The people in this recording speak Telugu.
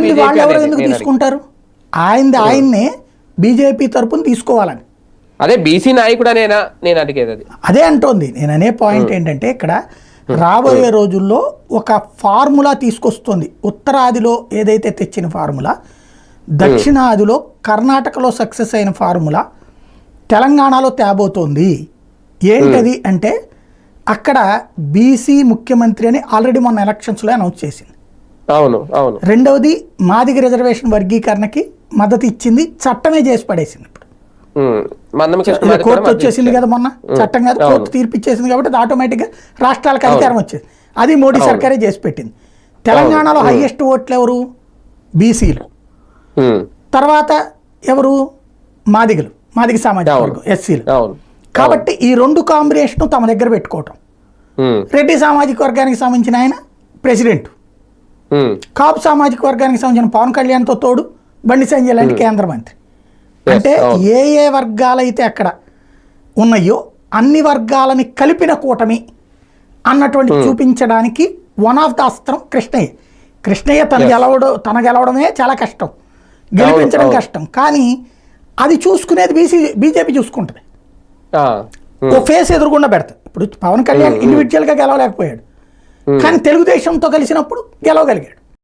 BJP వాళ్ళు ఎవరు ఎందుకు తీసుకుంటారు? ఆయనది ఆయన్నే బీజేపీ తరపున తీసుకోవాలని. అదే బీసీ నాయకుడనేనా నేను అడిగేది అది. అదే అంటోంది. నేను అనే పాయింట్ ఏంటంటే ఇక్కడ రాబోయే రోజుల్లో ఒక ఫార్ములా తీసుకొస్తుంది. ఉత్తరాదిలో ఏదైతే తెచ్చిన ఫార్ములా దక్షిణాదిలో కర్ణాటకలో సక్సెస్ అయిన ఫార్ములా తెలంగాణలో తేబోతోంది. ఏంటది అంటే అక్కడ బీసీ ముఖ్యమంత్రి అని ఆల్రెడీ మొన్న ఎలక్షన్స్లో అనౌన్స్ చేసింది. అవును అవును. రెండవది మాదిగ రిజర్వేషన్ వర్గీకరణకి మద్దతు ఇచ్చింది చట్టమే చేసి పడేసింది ఇప్పుడు. కోర్టు వచ్చేసింది కదా మొన్న? చట్టం కాదు. కోర్టు తీర్పు ఇచ్చేసింది కాబట్టి అది ఆటోమేటిక్గా రాష్ట్రాలకు అధికారం వచ్చేది. అది మోడీ సర్కారే చేసి పెట్టింది. తెలంగాణలో హైయెస్ట్ ఓట్లు ఎవరు? బీసీలు. తర్వాత ఎవరు? మాదిగలు. మాదిగ సామాజిక. వర్గం ఎస్సీలు. కాబట్టి ఈ రెండు కాంబినేషన్ తమ దగ్గర పెట్టుకోవటం. రెడ్డి సామాజిక వర్గానికి సంబంధించిన ఆయన ప్రెసిడెంట్. కాపు సామాజిక వర్గానికి సంబంధించిన పవన్ కళ్యాణ్తో తోడు బండి సంజయ్ లాంటి కేంద్ర మంత్రి. అంటే. ఏ ఏ వర్గాలైతే అక్కడ ఉన్నాయో అన్ని వర్గాలని కలిపిన కూటమి అన్నటువంటి చూపించడానికి వన్ ఆఫ్ ద అస్త్రం కృష్ణయ్య. కృష్ణయ్య తన గెలవడం తన గెలవడమే చాలా కష్టం. గెలిపించడం. కష్టం. కానీ అది చూసుకునేది బీసీ బీజేపీ చూసుకుంటుంది. ఓ ఫేస్ ఎదురుగుండా పెడతారు. ఇప్పుడు పవన్ కళ్యాణ్ ఇండివిజువల్గా గెలవలేకపోయాడు. కానీ తెలుగుదేశంతో కలిసినప్పుడు గెలవగలిగాడు.